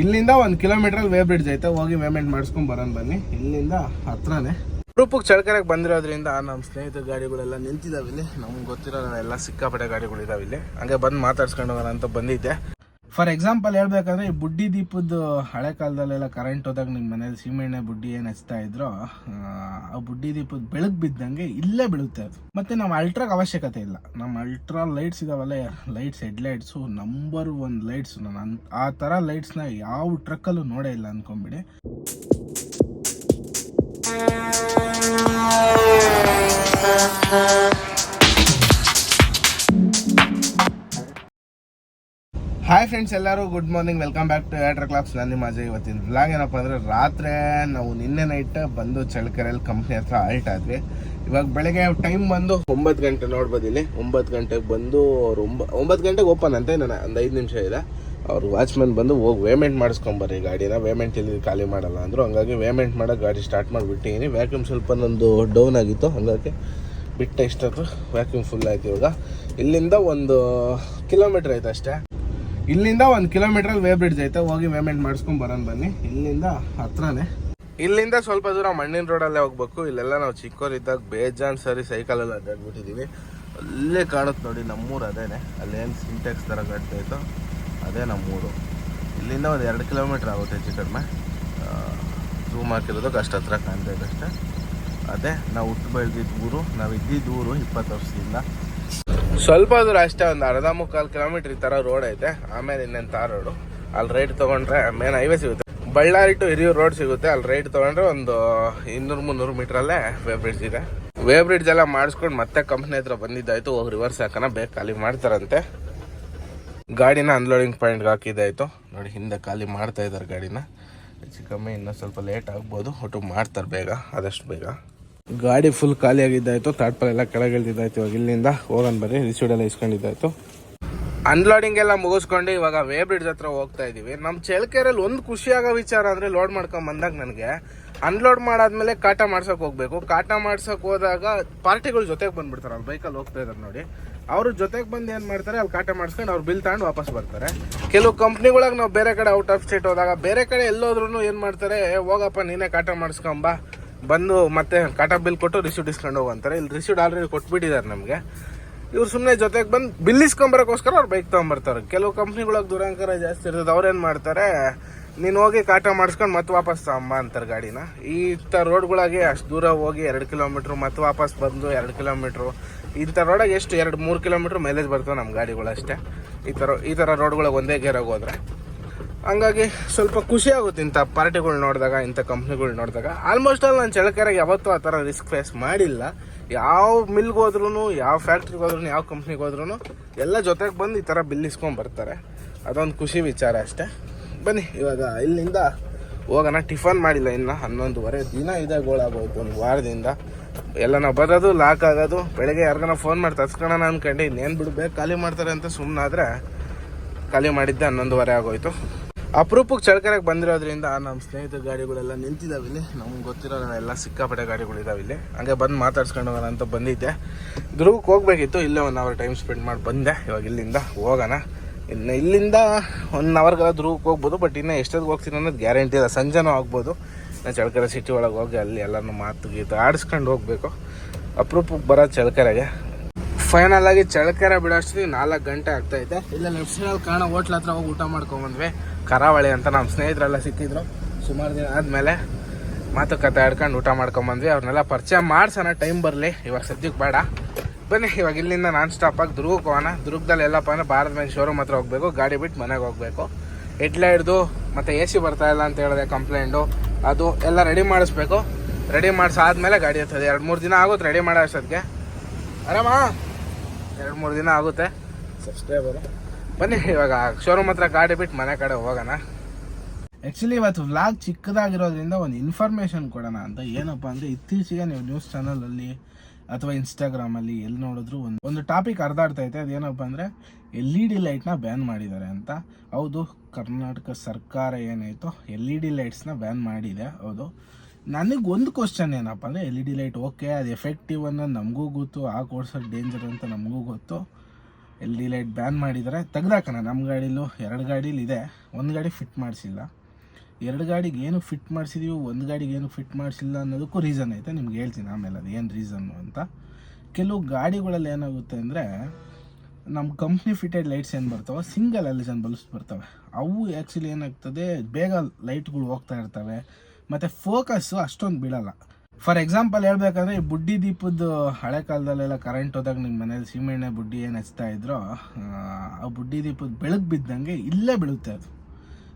ಇಲ್ಲಿಂದ ಒಂದು ಕಿಲೋಮೀಟ್ರಲ್ಲಿ way bridge ಐತೆ, ಹೋಗಿ ಪೇಮೆಂಟ್ ಮಾಡಿಸ್ಕೊಂಡ್ ಬರೋಣ ಬನ್ನಿ. ಇಲ್ಲಿಂದ ಹತ್ರನೇ. ಗ್ರೂಪಿಗೆ ಚಳ್ಕರೆಗೆ ಬಂದಿರೋದ್ರಿಂದ ನಮ್ಮ ಸ್ನೇಹಿತರ ಗಾಡಿಗಳೆಲ್ಲ ನಿಂತಿದ್ದಾವೆ ಇಲ್ಲಿ. ನಮ್ಗೆ ಗೊತ್ತಿರೋ ಎಲ್ಲ ಸಿಕ್ಕಾಪಟ್ಟೆ ಗಾಡಿಗಳಿದಾವೆ ಇಲ್ಲಿ. ಹಂಗೆ ಬಂದು ಮಾತಾಡ್ಸ್ಕೊಂಡು ಹೋಗೋಣ ಅಂತ ಬಂದಿದ್ದೆ. ಫಾರ್ ಎಕ್ಸಾಂಪಲ್ ಹೇಳ್ಬೇಕಂದ್ರೆ ಈ ಬುಡ್ಡಿ ದೀಪದ ಹಳೆ ಕಾಲದಲ್ಲೆಲ್ಲ ಕರೆಂಟ್ ಹೋದಾಗ ನಿಮ್ಮ ಮನೇಲಿ ಸೀಮೆಣ್ಣೆ ಬುಡ್ಡಿ ಏನು ಹಚ್ತಾ ಇದ್ರೋ ಆ, ಬುಡ್ಡಿ ದೀಪದ ಬೆಳಕು ಬಿದ್ದಂಗೆ ಇಲ್ಲೇ ಬೀಳುತ್ತೆ ಅದು. ಮತ್ತೆ ನಮ್ಮ ಅಲ್ಟ್ರಾಗ ಅವಶ್ಯಕತೆ ಇಲ್ಲ. ನಮ್ಮ ಅಲ್ಟ್ರಾ ಲೈಟ್ಸ್ ಇದಾವಲ್ಲ lights head lights number one lights ನಾನು ಆ ಥರ ಲೈಟ್ಸ್ನ ಯಾವ ಟ್ರಕ್ಕಲ್ಲೂ ನೋಡೇ ಇಲ್ಲ ಅನ್ಕೊಂಬಿಡಿ. ಹಾಯ್ ಫ್ರೆಂಡ್ಸ್ ಎಲ್ಲರೂ good morning welcome back to eater clocks ನಾನು ನಿಮ್ಮ ಅಜಯ್. ಇವತ್ತಿನ ಬ್ಲಾಗ್ ಏನಪ್ಪ ಅಂದರೆ ರಾತ್ರಿ ನಾವು ನಿನ್ನೆ ನೈಟ್ ಬಂದು ಚಳ್ಳಕೆರೆಯಲ್ಲಿ ಕಂಪ್ನಿ ಹತ್ರ ಆಲ್ಟ್ ಆದ್ವಿ ಇವಾಗ ಬೆಳಗ್ಗೆ ಟೈಮ್ ಬಂದು ಒಂಬತ್ತು ಗಂಟೆ ನೋಡ್ಬೋದು ಇಲ್ಲಿ ಒಂಬತ್ತು ಗಂಟೆಗೆ ಬಂದು ಅವ್ರು ಒಂಬ, ಒಂಬತ್ತು ಗಂಟೆಗೆ ಓಪನ್ ಅಂತೆ ನಾನು ಒಂದು ಐದು ನಿಮಿಷ ಇದೆ. ಅವ್ರು ವಾಚ್ಮನ್ ಬಂದು ಹೋಗಿ ವೇಮೆಂಟ್ ಮಾಡಿಸ್ಕೊಂಬರ್ರಿ ಗಾಡಿನ. ವೇಮೆಂಟ್ ಇಲ್ಲಿ ಖಾಲಿ ಮಾಡಲ್ಲ ಅಂದರು. ಹಂಗಾಗಿ ವೇಮೆಂಟ್ ಮಾಡೋ ಗಾಡಿ ಸ್ಟಾರ್ಟ್ ಮಾಡಿಬಿಟ್ಟಿದ್ದೀನಿ ವ್ಯಾಕ್ಯೂಮ್ ಸ್ವಲ್ಪ ನಂದು ಡೌನ್ ಆಗಿತ್ತು. ಹಾಗಾಗಿ ಬಿಟ್ಟ ಇಷ್ಟೊತ್ತು. ವ್ಯಾಕ್ಯೂಮ್ ಫುಲ್ ಆಯ್ತು ಇವಾಗ. ಇಲ್ಲಿಂದ ಒಂದು ಕಿಲೋಮೀಟ್ರ್ ಆಯ್ತು ಅಷ್ಟೇ. ಇಲ್ಲಿಂದ ಒಂದು ಕಿಲೋಮೀಟ್ರಲ್ಲಿ ವೇ ಬ್ರಿಡ್ಜ್ ಐತೆ, ಹೋಗಿ ಪೇಮೆಂಟ್ ಮಾಡಿಸ್ಕೊಂಡ್ ಬರೋಣ ಬನ್ನಿ. ಇಲ್ಲಿಂದ ಹತ್ರನೇ. ಇಲ್ಲಿಂದ ಸ್ವಲ್ಪ ದೂರ ಮಣ್ಣಿನ ರೋಡಲ್ಲೇ ಹೋಗ್ಬೇಕು. ಇಲ್ಲೆಲ್ಲ ನಾವು ಚಿಕ್ಕವರಿದ್ದಾಗ ಬೇಜಾನ್ ಸರಿ ಸೈಕಲಲ್ಲಿ ಅಡ್ಡಾಡ್ಬಿಟ್ಟಿದ್ದೀವಿ ಅಲ್ಲೇ ಕಾಣುತ್ತೆ ನೋಡಿ ನಮ್ಮೂರು ಅದೇನೆ. ಅಲ್ಲೇನು ಸಿಂಟೆಕ್ಸ್ ಥರ ಕಟ್ತಾ ಇತ್ತು, ಅದೇ ನಮ್ಮೂರು. ಇಲ್ಲಿಂದ ಒಂದು ಎರಡು ಕಿಲೋಮೀಟ್ರ್ ಆಗುತ್ತೆ ಹೆಚ್ಚು ಕಡಿಮೆ ಝೂಮ್ ಹಾಕಿರೋದು ಕಷ್ಟ ಹತ್ರ ಕಾಣ್ತಾ ಇದೆ ಅಷ್ಟೇ. ಅದೇ, ನಾವು ಹುಟ್ಟು ಬೆಳೆದಿದ್ದ ಊರು. ನಾವು ಇದ್ದಿದ್ದ ಊರು ಇಪ್ಪತ್ತು ವರ್ಷದಿಂದ. ಸ್ವಲ್ಪ ದೂರ ಅಷ್ಟೇ ಒಂದು ಅರ್ಧ ಮುಕ್ಕಾಲು ಕಿಲೋಮೀಟರ್ ಈ ಥರ ರೋಡ್ ಐತೆ. ಆಮೇಲೆ ಇನ್ನೇನು ತಾರ್ ರೋಡು ಅಲ್ಲಿ ರೈಟ್ ತಗೊಂಡ್ರೆ ಮೇನ್ ಹೈವೇ ಸಿಗುತ್ತೆ. ಬಳ್ಳಾರಿ ಟು ಹಿರಿಯೂರು ರೋಡ್ ಸಿಗುತ್ತೆ. ಅಲ್ಲಿ ರೈಟ್ ತಗೊಂಡ್ರೆ ಒಂದು ಇನ್ನೂರು ಮುನ್ನೂರು ಮೀಟ್ರಲ್ಲೇ ವೇ ಬ್ರಿಡ್ಜ್ ಇದೆ. ವೇ ಬ್ರಿಡ್ಜ್ ಎಲ್ಲ ಮಾಡಿಸ್ಕೊಂಡು ಮತ್ತೆ ಕಂಪ್ನಿ ಹತ್ರ ಬಂದಿದ್ದಾಯ್ತು. ಹೋಗಿ ರಿವರ್ಸ್ ಹಾಕೋಣ ಬೇಕು ಖಾಲಿ ಮಾಡ್ತಾರಂತೆ. ಗಾಡಿನ ಅನ್ಲೋಡಿಂಗ್ ಪಾಯಿಂಟ್ಗೆ ಹಾಕಿದ್ದಾಯ್ತು. ನೋಡಿ ಹಿಂದೆ ಖಾಲಿ ಮಾಡ್ತಾ ಇದ್ದಾರೆ ಗಾಡಿನ. ಹೆಚ್ಚು ಕಮ್ಮಿ ಇನ್ನೂ ಸ್ವಲ್ಪ ಲೇಟ್ ಆಗ್ಬೋದು. ಒಟ್ಟು ಮಾಡ್ತಾರೆ ಬೇಗ. ಆದಷ್ಟು ಬೇಗ. ಗಾಡಿ ಫುಲ್ ಖಾಲಿ ಆಗಿದ್ದಾಯ್ತು ತಾಟ್ಪಲ್ ಎಲ್ಲ ಕೆಳಗೆ ಇಳಿದಿದ್ದಾಯ್ತು ಇವಾಗ ಇಲ್ಲಿಂದ ಹೋಗೋಣ ಬರ್ರಿ ರಿಸೀಡ್ ಎಲ್ಲ ಇಸ್ಕೊಂಡಿದ್ದಾಯ್ತು. ಅನ್ಲೋಡಿಂಗ್ ಎಲ್ಲ ಮುಗಿಸ್ಕೊಂಡು ಇವಾಗ ವೇ ಬ್ರಿಡ್ಜ್ ಹತ್ರ ಹೋಗ್ತಾ ಇದೀವಿ. ನಮ್ಮ ಚಳ್ಳಕೆರೆಯಲ್ಲಿ ಒಂದು ಖುಷಿಯಾಗೋ ವಿಚಾರ ಅಂದ್ರೆ ಲೋಡ್ ಮಾಡ್ಕೊಂಡು ಬಂದಾಗ ನನಗೆ ಅನ್ಲೋಡ್ ಮಾಡಾದ್ಮೇಲೆ ಕಾಟ ಮಾಡ್ಸೋಕೆ ಹೋಗ್ಬೇಕು. ಕಾಟ ಮಾಡ್ಸೋಕೆ ಹೋದಾಗ ಪಾರ್ಟಿಗಳು ಜೊತೆಗೆ ಬಂದ್ಬಿಡ್ತಾರೆ ಅಲ್ಲಿ ಬೈಕಲ್ಲಿ ಹೋಗ್ತಾ ಇದ್ದಾರೆ ನೋಡಿ. ಅವರು ಜೊತೆಗೆ ಬಂದು ಏನು ಮಾಡ್ತಾರೆ ಅಲ್ಲಿ ಕಾಟ ಮಾಡ್ಸ್ಕೊಂಡು ಅವ್ರು ಬಿಲ್ ತಗೊಂಡು ವಾಪಸ್ ಬರ್ತಾರೆ. ಕೆಲವು ಕಂಪ್ನಿಗಳಾಗ ನಾವು ಬೇರೆ ಕಡೆ ಔಟ್ ಆಫ್ ಸ್ಟೇಟ್ ಹೋದಾಗ ಬೇರೆ ಕಡೆ ಎಲ್ಲೋದ್ರೂ ಏನು ಮಾಡ್ತಾರೆ "ಏ, ಹೋಗಪ್ಪ ನೀನೇ ಕಾಟ ಮಾಡಿಸ್ಕೊಂಬ ಬಂದು ಮತ್ತೆ ಕಾಟ ಬಿಲ್ ಕೊಟ್ಟು ರಿಸೀವ್ ಇಸ್ಕೊಂಡು ಹೋಗಂತಾರೆ ಇಲ್ಲಿ ರಿಸೀಟ್ ಆಲ್ರೆಡಿ ಕೊಟ್ಬಿಟ್ಟಿದ್ದಾರೆ ನಮಗೆ. ಇವ್ರು ಸುಮ್ಮನೆ ಜೊತೆಗೆ ಬಂದು ಬಿಲ್ ಇಸ್ಕೊಂಬರೋಕ್ಕೋಸ್ಕರ ಅವ್ರು ಬೈಕ್ ತೊಗೊಂಬರ್ತಾರೆ. ಕೆಲವು ಕಂಪ್ನಿಗಳಿಗೆ ದುರಂಕಾರ ಜಾಸ್ತಿ ಇರ್ತದೆ. ಅವ್ರೇನು ಮಾಡ್ತಾರೆ, ನೀನು ಹೋಗಿ ಕಾಟ ಮಾಡಿಸ್ಕೊಂಡು ಮತ್ತೆ ವಾಪಸ್ ತಗೊಂಬ ಅಂತಾರೆ ಗಾಡಿನ. ಈ ಥರ ರೋಡ್ಗಳಾಗೆ ಅಷ್ಟು ದೂರ ಹೋಗಿ ಎರಡು ಕಿಲೋಮೀಟ್ರ್ ಮತ್ತೆ ವಾಪಸ್ ಬಂದು ಎರಡು ಕಿಲೋಮೀಟ್ರು ಇಂಥ ರೋಡಾಗ ಎಷ್ಟು? ಎರಡು, ಮೂರು ಕಿಲೋಮೀಟ್ರ್ ಮೈಲೇಜ್ ಬರ್ತವೆ ನಮ್ಮ ಗಾಡಿಗಳು ಅಷ್ಟೇ. ಈ ಥರ ಈ ಥರ ರೋಡ್ಗಳಿಗೆ ಒಂದೇ ಗೇರಾಗ ಹೋದ್ರೆ. ಹಂಗಾಗಿ ಸ್ವಲ್ಪ ಖುಷಿ ಆಗುತ್ತೆ ಇಂಥ ಪಾರ್ಟಿಗಳು ನೋಡಿದಾಗ, ಇಂಥ ಕಂಪ್ನಿಗಳು ನೋಡಿದಾಗ. ಆಲ್ಮೋಸ್ಟ್ ಆಲ್ ನಾನು ಚಳ್ಳಕೆರೆಗೆ ಯಾವತ್ತೂ ಆ ಥರ ರಿಸ್ಕ್ ಫೇಸ್ ಮಾಡಿಲ್ಲ. ಯಾವ ಮಿಲ್ಗೆ ಹೋದ್ರೂ ಯಾವ ಫ್ಯಾಕ್ಟ್ರಿಗೆ ಹೋದ್ರೂ ಯಾವ ಕಂಪ್ನಿಗೆ ಹೋದ್ರೂ ಎಲ್ಲ ಜೊತೆಗೆ ಬಂದು ಈ ಥರ ಬಿಲ್ ಇಸ್ಕೊಂಬರ್ತಾರೆ ಅದೊಂದು ಖುಷಿ ವಿಚಾರ ಅಷ್ಟೇ. ಬನ್ನಿ, ಇವಾಗ ಇಲ್ಲಿಂದ ಹೋಗೋಣ. ಟಿಫನ್ ಮಾಡಿಲ್ಲ ಇನ್ನು, ಹನ್ನೊಂದುವರೆ ದಿನ ಇದೆ ಗೋಳಾಗೋಯ್ತು ಒಂದು ವಾರದಿಂದ. ಎಲ್ಲ ನಾವು ಬರೋದು ಲಾಕ್ ಆಗೋದು. ಬೆಳಗ್ಗೆ ಯಾರಿಗಾನ ಫೋನ್ ಮಾಡಿ ತರ್ಸ್ಕೊಳ್ಳೋಣ ಅಂದ್ಕೊಂಡು ಇನ್ನೇನು ಬಿಡಬೇಕು, ಖಾಲಿ ಮಾಡ್ತಾರೆ ಅಂತ ಸುಮ್ಮನಾದ್ರೆ ಖಾಲಿ ಮಾಡಿದ್ದೆ ಹನ್ನೊಂದುವರೆ ಆಗೋಯ್ತು. ಅಪರೂಪಕ್ಕೆ ಚಳಕರಾಗಿ ಬಂದಿರೋದ್ರಿಂದ ನಮ್ಮ ಸ್ನೇಹಿತರ ಗಾಡಿಗಳೆಲ್ಲ ನಿಂತಿದ್ದಾವೆ ಇಲ್ಲಿ. ನಮ್ಗೆ ಗೊತ್ತಿರೋ ಎಲ್ಲ ಸಿಕ್ಕಾಪಟ್ಟೆ ಗಾಡಿಗಳಿದಾವೆ ಇಲ್ಲಿ. ಹಂಗೆ ಬಂದು ಮಾತಾಡ್ಸ್ಕೊಂಡು ಹೋಗೋಣ ಅಂತ ಬಂದಿದ್ದೆ. ದುರ್ಗಕ್ಕೆ ಹೋಗ್ಬೇಕಿತ್ತು. ಇಲ್ಲೇ ಒನ್ ಅವರ್ ಟೈಮ್ ಸ್ಪೆಂಡ್ ಮಾಡಿ ಬಂದೆ. ಇವಾಗ ಇಲ್ಲಿಂದ ಹೋಗೋಣ. ಇನ್ನು ಇಲ್ಲಿಂದ ಒನ್ ಅವರ್ಗೆಲ್ಲ ದುರ್ಗಕ್ಕೆ ಹೋಗ್ಬೋದು. ಬಟ್ ಇನ್ನು ಎಷ್ಟೊತ್ತಿಗೆ ಹೋಗ್ತೀನಿ ಅನ್ನೋದು ಗ್ಯಾರಂಟಿ ಇಲ್ಲ. ಸಂಜೆನೂ ಆಗ್ಬೋದು. ನಾನು ಚಳಕರೆ ಸಿಟಿ ಒಳಗೆ ಹೋಗಿ ಅಲ್ಲಿ ಎಲ್ಲನೂ ಮಾತು ಗೀತು ಆಡಿಸ್ಕೊಂಡು ಹೋಗ್ಬೇಕು. ಅಪರೂಪಕ್ಕೆ ಬರೋ ಚಳ್ಳಕೆರೆಗೆ ಫೈನಲ್ ಆಗಿ ಚಳಕೆರ ಬಿಡೋಷ್ಟಿಗೆ ನಾಲ್ಕು ಗಂಟೆ ಆಗ್ತಾ ಇದೆ. ಇಲ್ಲ ಲೆಫ್ಟ್ ಸೈಡಲ್ಲಿ ಕಾಣೋ ಹೋಟ್ಲ್ ಹತ್ರ ಹೋಗಿ ಊಟ ಮಾಡ್ಕೊಂಬಂದ್ವಿ ಕರಾವಳಿ ಅಂತ ನಮ್ಮ ಸ್ನೇಹಿತರೆಲ್ಲ ಸಿಕ್ಕಿದ್ರು. ಸುಮಾರು ದಿನ ಆದಮೇಲೆ ಮಾತುಕತೆ ಆಡ್ಕೊಂಡು ಊಟ ಮಾಡ್ಕೊಂಬಂದ್ವಿ ಅವ್ರನ್ನೆಲ್ಲ ಪರಿಚಯ ಮಾಡ್ಸೋಣ ಟೈಮ್ ಬರಲಿ. ಇವಾಗ ಸದ್ಯಕ್ಕೆ ಬೇಡ. ಬನ್ನಿ, ಇವಾಗ ಇಲ್ಲಿಂದ ನಾನ್ ಸ್ಟಾಪ್ ಆಗಿ ದುರ್ಗಕ್ಕೆ ಹೋಗೋಣ. ದುರ್ಗದಲ್ಲಿ ಎಲ್ಲಪ್ಪ ಅಂದರೆ ಭಾರತ ಮೇಲೆ ಶೋರೂಮ್ ಹತ್ರ ಹೋಗಬೇಕು. ಗಾಡಿ ಬಿಟ್ಟು ಮನೆಗೆ ಹೋಗಬೇಕು. ಹಿಡ್ದು, ಮತ್ತು ಎ ಸಿ ಬರ್ತಾ ಇಲ್ಲ ಅಂತ ಹೇಳಿದೆ ಕಂಪ್ಲೇಂಟು ಅದು ಎಲ್ಲ ರೆಡಿ ಮಾಡಿಸ್ಬೇಕು. ರೆಡಿ ಮಾಡಿಸಾದ್ಮೇಲೆ ಗಾಡಿ ಹತ್ತದೆ. ಎರಡು ಮೂರು ದಿನ ಆಗುತ್ತೆ ರೆಡಿ ಮಾಡೋ ಅಷ್ಟೊತ್ತಿಗೆ. ಆರಾಮ? ಎರಡು ಮೂರು ದಿನ ಆಗುತ್ತೆ. ಸಬ್ಸ್ಕ್ರೈಬರು ಬನ್ನಿ ಇವಾಗ ಶೋರೂಮ್ ಹತ್ರ ಗಾಡಿ ಬಿಟ್ಟು ಮನೆ ಕಡೆ ಹೋಗೋಣ. ಆ್ಯಕ್ಚುಲಿ ಇವತ್ತು ವ್ಲಾಗ್ ಚಿಕ್ಕದಾಗಿರೋದ್ರಿಂದ ಒಂದು ಇನ್ಫಾರ್ಮೇಷನ್ ಕೊಡೋಣ ಅಂತ. ಏನಪ್ಪ ಅಂದರೆ ಇತ್ತೀಚೆಗೆ ನೀವು ನ್ಯೂಸ್ ಚಾನಲಲ್ಲಿ ಅಥವಾ ಇನ್ಸ್ಟಾಗ್ರಾಮಲ್ಲಿ ಎಲ್ಲಿ ನೋಡಿದ್ರು ಒಂದು ಒಂದು ಟಾಪಿಕ್ ಹರಿದಾಡ್ತೈತೆ ಅದೇನಪ್ಪ ಅಂದರೆ ಎಲ್ ಇ ಡಿ ಲೈಟ್ನ ಬ್ಯಾನ್ ಮಾಡಿದ್ದಾರೆ ಅಂತ. ಹೌದು ಕರ್ನಾಟಕ ಸರ್ಕಾರ ಏನಾಯಿತು ಎಲ್ ಇ ಡಿ ಲೈಟ್ಸ್ನ ಬ್ಯಾನ್ ಮಾಡಿದೆ. ಹೌದು. ನನಗೆ ಒಂದು ಕ್ವಶನ್ ಏನಪ್ಪ ಅಂದರೆ L E D light okay ಅದು ಎಫೆಕ್ಟಿವ್ ಅನ್ನೋದು ನಮಗೂ ಗೊತ್ತು, ಆ ಕೋರ್ಸಲ್ಲಿ ಡೇಂಜರ್ ಅಂತ ನಮಗೂ ಗೊತ್ತು. ಎಲ್ ಡಿ ಲೈಟ್ ಬ್ಯಾನ್ ಮಾಡಿದರೆ. ತೆಗ್ದಾಕಣ ನಮ್ಮ ಗಾಡೀಲೂ ಎರಡು ಗಾಡೀಲಿ ಇದೆ. ಒಂದು ಗಾಡಿ ಫಿಟ್ ಮಾಡಿಸಿಲ್ಲ. ಎರಡು ಗಾಡಿಗೆ ಏನು ಫಿಟ್ ಮಾಡಿಸಿದೀವಿ, ಒಂದು ಗಾಡಿಗೆ ಏನು ಫಿಟ್ ಮಾಡಿಸಿಲ್ಲ ಅನ್ನೋದಕ್ಕೂ ರೀಸನ್ ಐತೆ. ನಿಮ್ಗೆ ಹೇಳ್ತೀನಿ ಆಮೇಲೆ ಅದು ಏನು ರೀಸನ್ನು ಅಂತ. ಕೆಲವು ಗಾಡಿಗಳಲ್ಲಿ ಏನಾಗುತ್ತೆ ಅಂದರೆ ನಮ್ಮ ಕಂಪ್ನಿ ಫಿಟೆಡ್ ಲೈಟ್ಸ್ ಏನು ಬರ್ತಾವೆ ಸಿಂಗಲ್ ಅಲಿಸನ್ ಬಲ್ಬ್ಸ್ ಬರ್ತವೆ ಅವು ಆ್ಯಕ್ಚುಲಿ ಏನಾಗ್ತದೆ, ಬೇಗ ಲೈಟ್ಗಳು ಹೋಗ್ತಾ ಇರ್ತವೆ. ಮತ್ತು ಫೋಕಸ್ಸು ಅಷ್ಟೊಂದು ಬೀಳಲ್ಲ. ಫಾರ್ ಎಕ್ಸಾಂಪಲ್ ಹೇಳ್ಬೇಕಂದ್ರೆ ಈ ಬುಡ್ಡಿ ದೀಪದ ಹಳೆ ಕಾಲದಲ್ಲೆಲ್ಲ ಕರೆಂಟ್ ಹೋದಾಗ ನಿಮ್ಮ ಮನೇಲಿ ಸೀಮೆಣ್ಣೆ ಬುಡ್ಡಿ ಏನು ಹಚ್ತಾ ಇದ್ರೋ ಆ, ಆ ಬುಡ್ಡಿ ದೀಪದ ಬೆಳಕು ಬಿದ್ದಂಗೆ ಇಲ್ಲೇ ಬೀಳುತ್ತೆ ಅದು.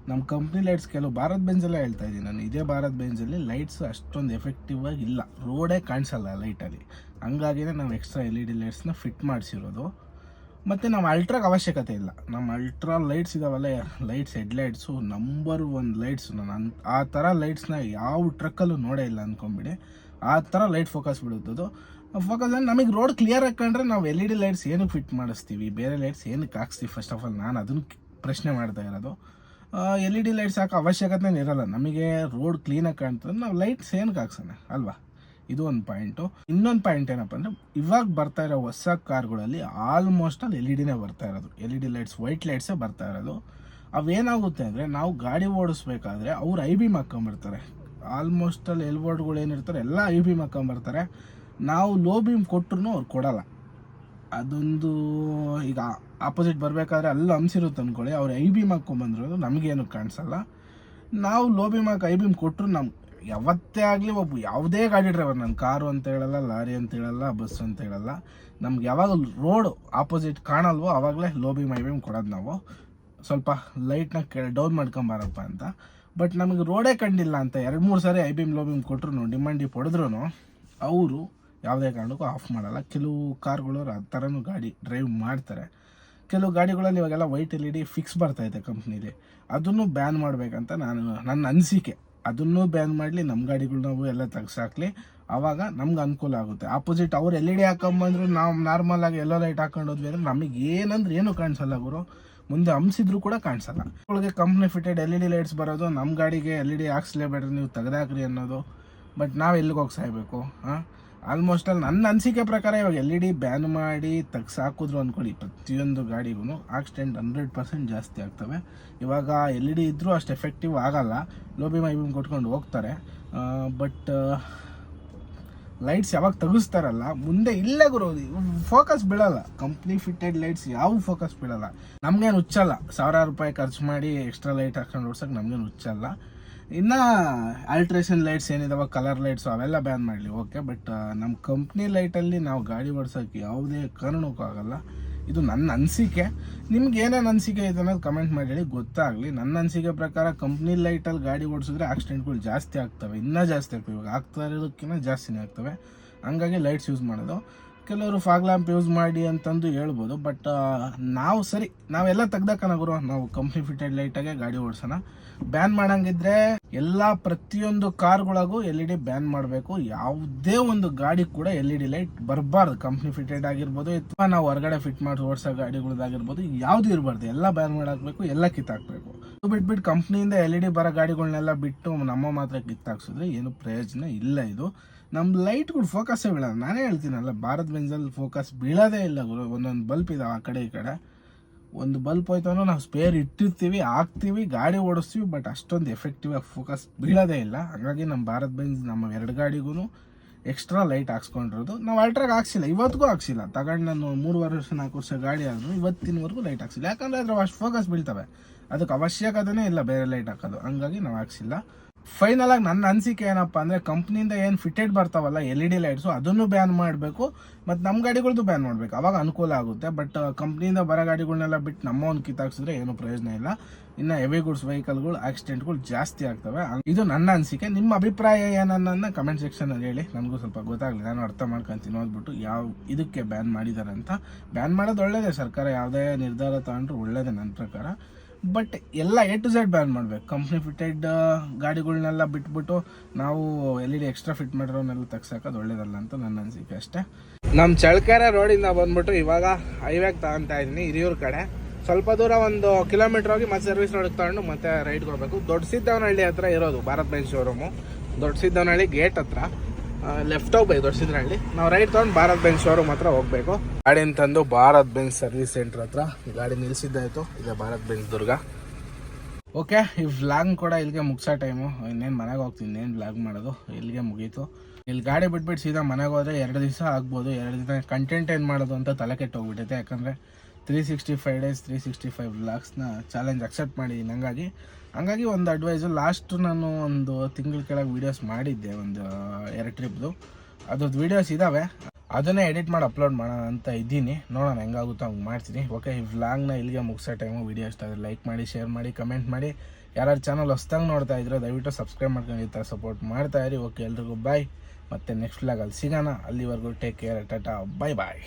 ನಮ್ಮ ಕಂಪ್ನಿ ಲೈಟ್ಸ್ ಕೆಲವು ಭಾರತ್ ಬೆಂಜಲ್ಲೇ ಹೇಳ್ತಾ ಇದ್ದೀನಿ ನಾನು. ಇದೇ ಭಾರತ್ ಬೆಂಜಲ್ಲಿ ಲೈಟ್ಸ್ ಅಷ್ಟೊಂದು ಎಫೆಕ್ಟಿವ್ ಆಗಿ ಇಲ್ಲ. ರೋಡೇ ಕಾಣಿಸಲ್ಲ ಲೈಟಲ್ಲಿ ಹಂಗಾಗಿನೇ ನಾವು ಎಕ್ಸ್ಟ್ರಾ ಎಲ್ ಇ ಡಿ ಲೈಟ್ಸ್ನ ಫಿಟ್ ಮಾಡಿಸಿರೋದು. ಮತ್ತು ನಮ್ಮ ಅಲ್ಟ್ರಾಗೆ ಅವಶ್ಯಕತೆ ಇಲ್ಲ. ನಮ್ಮ ಅಲ್ಟ್ರಾ ಲೈಟ್ಸ್ ಇದಾವಲ್ಲ lights headlights number one lights ನಾನು ಆ ಥರ ಲೈಟ್ಸ್ನ ಯಾವ ಟ್ರಕ್ಕಲ್ಲೂ ನೋಡೇ ಇಲ್ಲ ಅಂದ್ಕೊಂಬಿಡಿ ಆ ಥರ ಲೈಟ್ ಫೋಕಸ್ ಬಿಡುತ್ತದು ಫೋಕಸ್ ಅಂದರೆ ನಮಗೆ ರೋಡ್ ಕ್ಲಿಯರ್ ಹಾಕೊಂಡ್ರೆ ನಾವು ಎಲ್ ಇ ಡಿ ಲೈಟ್ಸ್ ಏನಕ್ಕೆ ಫಿಟ್ ಮಾಡಿಸ್ತೀವಿ, ಬೇರೆ ಲೈಟ್ಸ್ ಏನಕ್ಕೆ ಹಾಕ್ಸ್ತೀವಿ? ಫಸ್ಟ್ ಆಫ್ ಆಲ್ ನಾನು ಅದನ್ನು ಪ್ರಶ್ನೆ ಮಾಡ್ತಾ ಇರೋದು. ಎಲ್ ಇ ಡಿ ಲೈಟ್ಸ್ ಹಾಕೋ ಅವಶ್ಯಕತೆ ಇರೋಲ್ಲ. ನಮಗೆ ರೋಡ್ ಕ್ಲೀನಾಗಿ ಕಾಣ್ತದೆ ನಾವು ಲೈಟ್ಸ್ ಏನಕ್ಕೆ ಹಾಕ್ಸೋಣ? ಅಲ್ವಾ? ಇದು ಒಂದು ಪಾಯಿಂಟು. ಇನ್ನೊಂದು ಪಾಯಿಂಟ್ ಏನಪ್ಪ ಅಂದರೆ, ಇವಾಗ ಬರ್ತಾ ಇರೋ ಹೊಸ ಕಾರ್ಗಳಲ್ಲಿ ಆಲ್ಮೋಸ್ಟ್ ಅಲ್ಲಿ ಎಲ್ ಇ ಡಿನೇ ಬರ್ತಾ ಇರೋದು. L E D lights white ಲೈಟ್ಸೇ ಬರ್ತಾ ಇರೋದು. ಅವೇನಾಗುತ್ತೆ ಅಂದರೆ, ನಾವು ಗಾಡಿ ಓಡಿಸ್ಬೇಕಾದ್ರೆ ಅವ್ರು ಐ ಬಿ ಹಾಕ್ಕೊಂಬರ್ತಾರೆ ಆಲ್ಮೋಸ್ಟ್ ಅಲ್ಲಿ ಎಲ್ ಬೋರ್ಡ್ಗಳು ಏನಿರ್ತಾರೆ, ಎಲ್ಲ ಐ ಬಿ ಹಾಕ್ಕೊಂಬರ್ತಾರೆ ನಾವು ಲೋ ಬೀಮ್ ಕೊಟ್ಟರು ಅವ್ರು ಕೊಡಲ್ಲ. ಅದೊಂದು ಈಗ ಆಪೋಸಿಟ್ ಬರಬೇಕಾದ್ರೆ ಅಲ್ಲಿ ಹಂಸಿರುತ್ತೆ ಅಂದ್ಕೊಳ್ಳಿ ಅವ್ರು ಐ ಬಿಮ್ ಹಾಕ್ಕೊಂಬಂದಿರೋದು ನಮಗೇನು ಕಾಣಿಸಲ್ಲ. ನಾವು ಲೋ ಬೀಮ್ ಹಾಕಿ ಐ ಬೀಮ್ ಕೊಟ್ಟರು ನಮ್ ಯಾವತ್ತೇ ಆಗಲಿ ಒಬ್ಬ ಯಾವುದೇ ಗಾಡಿ ಡ್ರೈವರ್ ನಾನು ಕಾರು ಅಂತ ಹೇಳಲ್ಲ, ಲಾರಿ ಅಂತ ಹೇಳಲ್ಲ ಬಸ್ ಅಂತ ಹೇಳಲ್ಲ, ನಮ್ಗೆ ಯಾವಾಗ ರೋಡ್ ಆಪೋಸಿಟ್ ಕಾಣಲ್ವೋ ಆವಾಗಲೇ ಲೋಬಿ ಮೈ ಬೀಮ್ ಕೊಡೋದು ನಾವು. ಸ್ವಲ್ಪ ಲೈಟ್ನ ಕೆ ಡೌನ್ ಮಾಡ್ಕೊಂಬಾರಪ್ಪ ಅಂತ. ಬಟ್ ನಮಗೆ ರೋಡೇ ಕಂಡಿಲ್ಲ ಅಂತ ಎರಡು ಮೂರು ಸಾರಿ ಐ ಬಿಮ್ ಲೋ ಬೀಮ್ ಕೊಟ್ಟರು ಡಿಮಾಂಡಿ ಹೊಡೆದ್ರು ಅವರು ಯಾವುದೇ ಕಾರಣಕ್ಕೂ ಆಫ್ ಮಾಡಲ್ಲ. ಕೆಲವು ಕಾರ್ಗಳು ಆ ಥರನೂ ಗಾಡಿ ಡ್ರೈವ್ ಮಾಡ್ತಾರೆ. ಕೆಲವು ಗಾಡಿಗಳಲ್ಲಿ ಇವಾಗೆಲ್ಲ white L E D fix ಬರ್ತಾಯಿದೆ ಕಂಪ್ನೀಲಿ ಅದನ್ನು ಬ್ಯಾನ್ ಮಾಡಬೇಕಂತ ನಾನು, ನನ್ನ ಅನಿಸಿಕೆ. ಅದನ್ನು ಬ್ಯಾನ್ ಮಾಡಲಿ ನಮ್ಮ ಗಾಡಿಗಳು ನಾವು ಎಲ್ಲ ತೆಗ್ಸಾಕ್ಲಿ ಆವಾಗ ನಮ್ಗೆ ಅನುಕೂಲ ಆಗುತ್ತೆ. ಆಪೋಸಿಟ್ ಅವ್ರು ಎಲ್ ಇ ಡಿ ಹಾಕೊಂಬಂದ್ರು, ನಾವು ನಾರ್ಮಲ್ ಆಗಿ ಎಲ್ಲೋ ಲೈಟ್ ಹಾಕೊಂಡು ಹೋದ್ವಿ ಅಂದ್ರೆ ನಮಗೆ ಏನಂದ್ರೆ ಏನು ಕಾಣಿಸಲ್ಲ ಗುರು. ಮುಂದೆ ಹಂಸಿದ್ರು ಕೂಡ ಕಾಣಿಸಲ್ಲ. ಒಳಗೆ company fitted L E D lights ಬರೋದು ನಮ್ಮ ಗಾಡಿಗೆ ಎಲ್ ಇ ಡಿ ಹಾಕ್ಸ್ಲೇಬೇಡ್ರಿ, ನೀವು ತೆಗ್ದಾಕ್ರಿ ಅನ್ನೋದು. ಬಟ್ ನಾವು ಎಲ್ಲಿಗೆ ಹೋಗಿ ಸಾಯ್ಬೇಕು, ಹಾಂ? ಆಲ್ಮೋಸ್ಟ್ ಅಲ್ಲಿ ನನ್ನ ಅನಿಸಿಕೆ ಪ್ರಕಾರ ಇವಾಗ ಎಲ್ ಇ ಡಿ ಬ್ಯಾನ್ ಮಾಡಿ ತೆಗ್ಸ್ ಹಾಕಿದ್ರು ಅಂದ್ಕೊಳ್ಳಿ ಪ್ರತಿಯೊಂದು ಗಾಡಿಗೂ ಆಕ್ಸಿಡೆಂಟ್ ಹಂಡ್ರೆಡ್ ಪರ್ಸೆಂಟ್ ಜಾಸ್ತಿ ಆಗ್ತವೆ. ಇವಾಗ ಎಲ್ ಇ ಡಿ ಇದ್ದರೂ ಅಷ್ಟು ಎಫೆಕ್ಟಿವ್ ಆಗಲ್ಲ. ಲೋ ಬಿಮ್ ಐ ಬಿಮ್ ಕೊಟ್ಕೊಂಡು ಹೋಗ್ತಾರೆ. ಬಟ್ ಲೈಟ್ಸ್ ಯಾವಾಗ ತೆಗಿಸ್ತಾರಲ್ಲ, ಮುಂದೆ ಇಲ್ಲೇ ಗುರು ಫೋಕಸ್ ಬೀಳಲ್ಲ. ಕಂಪ್ನಿ ಫಿಟ್ಟೆಡ್ ಲೈಟ್ಸ್ ಯಾವ ಫೋಕಸ್ ಬೀಳಲ್ಲ. ನಮ್ಗೇನು ಹುಚ್ಚಲ್ಲ. ಸಾವಿರಾರು ರೂಪಾಯಿ ಖರ್ಚು ಮಾಡಿ ಎಕ್ಸ್ಟ್ರಾ ಲೈಟ್ ಹಾಕೊಂಡು ಓಡ್ಸೋಕೆ ನಮಗೇನು ಹುಚ್ಚಲ್ಲ. ಇನ್ನು ಆಲ್ಟ್ರೇಷನ್ ಲೈಟ್ಸ್ ಏನಿದಾವೆ ಕಲರ್ ಲೈಟ್ಸು ಅವೆಲ್ಲ ಬ್ಯಾನ್ ಮಾಡಲಿ ಓಕೆ ಬಟ್ ನಮ್ಮ ಕಂಪ್ನಿ ಲೈಟಲ್ಲಿ ನಾವು ಗಾಡಿ ಓಡಿಸೋಕೆ ಯಾವುದೇ ಕಾರಣಕ್ಕೂ ಆಗಲ್ಲ. ಇದು ನನ್ನ ಅನಿಸಿಕೆ. ನಿಮ್ಗೆ ಏನೇನು ಅನಿಸಿಕೆ ಇದೆ ಅನ್ನೋದು ಕಮೆಂಟ್ ಮಾಡಿ ಹೇಳಿ ಗೊತ್ತಾಗಲಿ ನನ್ನ ಅನಿಸಿಕೆ ಪ್ರಕಾರ ಕಂಪ್ನಿ ಲೈಟಲ್ಲಿ ಗಾಡಿ ಓಡಿಸಿದ್ರೆ ಆಕ್ಸಿಡೆಂಟ್ಗಳು ಜಾಸ್ತಿ ಆಗ್ತವೆ. ಇನ್ನೂ ಜಾಸ್ತಿ ಆಗ್ತವೆ. ಇವಾಗ ಆಗ್ತಾ ಇರೋದಕ್ಕಿಂತ ಜಾಸ್ತಿನೇ ಆಗ್ತವೆ. ಹಂಗಾಗಿ ಲೈಟ್ಸ್ ಯೂಸ್ ಮಾಡೋದು. ಕೆಲವರು ಫಾಗ್ ಲ್ಯಾಂಪ್ ಯೂಸ್ ಮಾಡಿ ಅಂತಂದು ಹೇಳ್ಬೋದು ಬಟ್ ನಾವು ಸರಿ, ನಾವೆಲ್ಲ ತೆಗ್ದಕ್ಕನ ಗುರು, ನಾವು ಕಂಪ್ನಿ ಫಿಟೆಡ್ ಲೈಟಾಗೆ ಗಾಡಿ ಓಡಿಸೋಣ. ಬ್ಯಾನ್ ಮಾಡಂಗಿದ್ರೆ ಎಲ್ಲ ಪ್ರತಿಯೊಂದು ಕಾರ್ಗಳಿಗೂ ಎಲ್ ಇ ಡಿ ಬ್ಯಾನ್ ಮಾಡಬೇಕು. ಯಾವುದೇ ಒಂದು ಗಾಡಿ ಕೂಡ ಎಲ್ ಇ ಡಿ ಲೈಟ್ ಬರಬಾರ್ದು. ಕಂಪ್ನಿ ಫಿಟೆಡ್ ಆಗಿರ್ಬೋದು, ಅಥವಾ ನಾವು ಹೊರಗಡೆ ಫಿಟ್ ಮಾಡಿ ಓಡಿಸೋ ಗಾಡಿಗಳದಾಗಿರ್ಬೋದು ಯಾವ್ದು ಇರಬಾರ್ದು, ಎಲ್ಲ ಬ್ಯಾನ್ ಮಾಡಾಕ್ಬೇಕು, ಎಲ್ಲ ಕಿತ್ತಾಕ್ಬೇಕು. ಬಿಟ್ಬಿಟ್ಟು ಕಂಪ್ನಿಯಿಂದ ಎಲ್ ಇ ಡಿ ಬರೋ ಗಾಡಿಗಳನ್ನೆಲ್ಲ ಬಿಟ್ಟು ನಮ್ಮ ಮಾತ್ರ ಕಿತ್ತಾಕ್ಸಿದ್ರೆ ಏನು ಪ್ರಯೋಜನ ಇಲ್ಲ ಇದು. ನಮ್ಮ ಲೈಟ್ಗಳು ಫೋಕಸ್ಸೇ ಬೀಳಲ್ಲ. ನಾನೇ ಹೇಳ್ತೀನಲ್ಲ, ಭಾರತ್ ಬೆಂಜಲ್ಲಿ ಫೋಕಸ್ ಬೀಳೋದೇ ಇಲ್ಲ ಗುರು. ಒಂದೊಂದು ಬಲ್ಪ್ ಇದಾವೆ ಆ ಕಡೆ ಈ ಕಡೆ. ಒಂದು ಬಲ್ಪ್ ಹೋಯ್ತು ನಾವು ಸ್ಪೇರ್ ಇಟ್ಟಿರ್ತೀವಿ, ಹಾಕ್ತೀವಿ, ಗಾಡಿ ಓಡಿಸ್ತೀವಿ ಬಟ್ ಅಷ್ಟೊಂದು ಎಫೆಕ್ಟಿವ್ ಆಗಿ ಫೋಕಸ್ ಬೀಳೋದೇ ಇಲ್ಲ. ಹಾಗಾಗಿ ನಮ್ಮ ಭಾರತ್ ಬೆಂಜ್, ನಮ್ಮ ಎರಡು ಗಾಡಿಗೂ ಎಕ್ಸ್ಟ್ರಾ ಲೈಟ್ ಹಾಕ್ಸ್ಕೊಂಡಿರೋದು. ನಾವು ಅಲ್ಟ್ರಾಗ ಹಾಕ್ಸಿಲ್ಲ, ಇವತ್ತಿಗೂ ಹಾಕ್ಸಿಲ್ಲ. ತಗೊಂಡು ನಾನು ಮೂರುವರೆ ವರ್ಷ, ನಾಲ್ಕು ವರ್ಷ ಗಾಡಿ ಆದರೂ ಇವತ್ತಿನವರೆಗೂ ಲೈಟ್ ಹಾಕ್ಸಿಲ್ಲ. ಯಾಕಂದರೆ ಅದ್ರ ಅಷ್ಟು ಫೋಕಸ್ ಬೀಳ್ತವೆ. ಅದಕ್ಕೆ ಅವಶ್ಯಕತೆನೇ ಇಲ್ಲ, ಬೇರೆ ಲೈಟ್ ಹಾಕೋದು. ಹಂಗಾಗಿ ನಾವು ಹಾಕ್ಸಿಲ್ಲ. ಫೈನಲ್ ಆಗಿ ನನ್ನ ಅನಿಸಿಕೆ ಏನಪ್ಪ ಅಂದರೆ ಕಂಪ್ನಿಯಿಂದ ಏನು ಫಿಟೆಡ್ ಬರ್ತಾವಲ್ಲ ಎಲ್ ಇ ಡಿ ಲೈಟ್ಸು ಅದನ್ನು ಬ್ಯಾನ್ ಮಾಡಬೇಕು, ಮತ್ತು ನಮ್ಮ ಗಾಡಿಗಳದ್ದು ಬ್ಯಾನ್ ಮಾಡಬೇಕು. ಅವಾಗ ಅನುಕೂಲ ಆಗುತ್ತೆ ಬಟ್ ಕಂಪ್ನಿಯಿಂದ ಬರೋ ಗಾಡಿಗಳನ್ನೆಲ್ಲ ಬಿಟ್ಟು ನಮ್ಮ ಒಂದು ಕಿತ್ತಾಕ್ಸಿದ್ರೆ ಏನು ಪ್ರಯೋಜನ ಇಲ್ಲ. ಇನ್ನು ಹೆವಿ ಗುಡ್ಸ್ ವೆಹಿಕಲ್ಗಳು ಆಕ್ಸಿಡೆಂಟ್ಗಳು ಜಾಸ್ತಿ ಆಗ್ತವೆ. ಇದು ನನ್ನ ಅನಿಸಿಕೆ. ನಿಮ್ಮ ಅಭಿಪ್ರಾಯ ಏನನ್ನ ಕಮೆಂಟ್ ಸೆಕ್ಷನಲ್ಲಿ ಹೇಳಿ. ನನಗೂ ಸ್ವಲ್ಪ ಗೊತ್ತಾಗಲಿ. ನಾನು ಅರ್ಥ ಮಾಡ್ಕೊಂತೀನಿ ಓದ್ಬಿಟ್ಟು ಯಾವ ಇದಕ್ಕೆ ಬ್ಯಾನ್ ಮಾಡಿದ್ದಾರೆ ಅಂತ ಬ್ಯಾನ್ ಮಾಡೋದು ಒಳ್ಳೇದೇ. ಸರ್ಕಾರ ಯಾವುದೇ ನಿರ್ಧಾರ ತಗೊಂಡ್ರು ಒಳ್ಳೇದೇ ನನ್ನ ಪ್ರಕಾರ. ಬಟ್ ಎಲ್ಲ ಎ ಟು ಝೆಡ್ ಬ್ಯಾನ್ ಮಾಡ್ಬೇಕು. ಕಂಪ್ನಿ ಫಿಟೆಡ್ ಗಾಡಿಗಳನ್ನೆಲ್ಲ ಬಿಟ್ಬಿಟ್ಟು ನಾವು ಎಲ್ ಎಕ್ಸ್ಟ್ರಾ ಫಿಟ್ ಮಾಡಿರೋನೆಲ್ಲ ಅದು ಒಳ್ಳೇದಲ್ಲ ಅಂತ ನನ್ನ ಅನಿಸಿಕೆ ಅಷ್ಟೇ. ನಮ್ಮ ಚಳ್ಳಕೆರೆ ರೋಡಿಂದ ಬಂದ್ಬಿಟ್ಟು ಇವಾಗ ಹೈವೇಗೆ ತಗೊಂತ ಇದ್ದೀನಿ ಹಿರಿಯೂರು ಕಡೆ. ಸ್ವಲ್ಪ ದೂರ ಒಂದು ಕಿಲೋಮೀಟರ್ ಹೋಗಿ ಮತ್ತೆ ಸರ್ವಿಸ್ ರೋಡಿಗೆ ತಗೊಂಡು ಮತ್ತೆ ರೈಡ್ಗೆ ಹೋಗ್ಬೇಕು. ದೊಡ್ಡ ಸಿದ್ದವನಹಳ್ಳಿ ಹತ್ರ ಇರೋದು, ಭಾರತ್ ಬೆಂಚ್ ಶೋರೂಮು ದೊಡ್ಡ ಸಿದ್ದವನಹಳ್ಳಿ ಗೇಟ್ ಹತ್ರ. ಲೆಫ್ಟ್ ಹೋಗ್ಬೇಕು ದೊಡ್ಡಸಿದ್ರಹಳ್ಳಿ ನಾವು ರೈಟ್ ತೊಗೊಂಡು ಭಾರತ್ ಬೆಂಕ್ ಶೋರೂಮ್ ಹತ್ರ ಹೋಗ್ಬೇಕು. ಗಾಡಿನ ತಂದು ಭಾರತ್ ಬೆಂಕ್ ಸರ್ವಿಸ್ ಸೆಂಟರ್ ಹತ್ರ. ಗಾಡಿ ನಿಲ್ಸಿದ್ದಾಯ್ತು. ಇದೆ ಭಾರತ್ ಬೆಂಕ್ ದುರ್ಗ. ಓಕೆ ಈ ವ್ಲಾಗ್ ಕೂಡ ಇಲ್ಲಿಗೆ ಮುಗಿಸೋ ಟೈಮು ಇನ್ನೇನು ಮನೆಗೆ ಹೋಗ್ತೀನಿ ಇನ್ನೇನು ವ್ಲಾಗ್ ಮಾಡೋದು. ಇಲ್ಲಿಗೆ ಮುಗೀತು. ಇಲ್ಲಿ ಗಾಡಿ ಬಿಟ್ಬಿಟ್ಟು ಸೀದಾ ಮನೆಗೆ ಹೋದ್ರೆ ಎರಡು ದಿವಸ ಆಗ್ಬೋದು. ಎರಡು ದಿನ ಕಂಟೆಂಟ್ ಏನು ಮಾಡೋದು ಅಂತ ತಲೆ ಕೆಟ್ಟೋಗ್ಬಿಟ್ಟೈತೆ ಯಾಕಂದರೆ three sixty five days three sixty five ಲ್ಯಾಕ್ಸ್ನ challenge accept ಮಾಡಿದ್ದೀನಿ ಹಂಗಾಗಿ ಹಂಗಾಗಿ ಒಂದು ಅಡ್ವೈಸು ಲಾಸ್ಟ್ ನಾನು ಒಂದು ತಿಂಗಳ ಕೆಳಗೆ ವೀಡಿಯೋಸ್ ಮಾಡಿದ್ದೆ, ಒಂದು ಎರಡು ಟ್ರಿಪ್ದು ಅದ್ರದ್ದು ವೀಡಿಯೋಸ್ ಇದ್ದಾವೆ ಅದನ್ನೇ ಎಡಿಟ್ ಮಾಡಿ ಅಪ್ಲೋಡ್ ಮಾಡೋಣ ಅಂತ ಇದ್ದೀನಿ. ನೋಡೋಣ ಹೆಂಗಾಗುತ್ತೋ ಹಂಗೆ ಮಾಡ್ತೀನಿ. ಓಕೆ ಈ ವ್ಲಾಗ್ನ ಇಲ್ಲಿಗೆ ಮುಗಿಸೋ ಟೈಮು ವೀಡಿಯೋ ಇಷ್ಟ ಆದರೆ ಲೈಕ್ ಮಾಡಿ ಶೇರ್ ಮಾಡಿ ಕಮೆಂಟ್ ಮಾಡಿ. ಯಾರ್ಯಾರು ಚಾನಲ್ ಹೊಸ್ದಂಗೆ ನೋಡ್ತಾ ಇದ್ರೆ ದಯವಿಟ್ಟು ಸಬ್ಸ್ಕ್ರೈಬ್ ಮಾಡ್ಕೊಂಡು ಈ ಥರ ಸಪೋರ್ಟ್ ಮಾಡ್ತಾ ಇರಿ. ಓಕೆ ಎಲ್ರಿಗೂ ಬಾಯ್ ಮತ್ತೆ ನೆಕ್ಸ್ಟ್ ವ್ಲಾಗಲ್ಲಿ ಸಿಗೋಣ. ಅಲ್ಲಿವರೆಗೂ take care tata bye bye